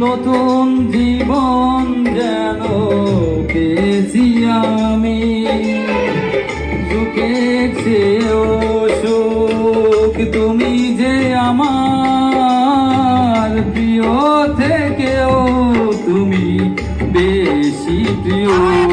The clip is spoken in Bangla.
নতুন জীবন যেন পেয়েছি আমি। সুখের চেয়েও সুখ তুমি যে আমার। প্রিয় থেকেও তুমি বেশি প্রিয়।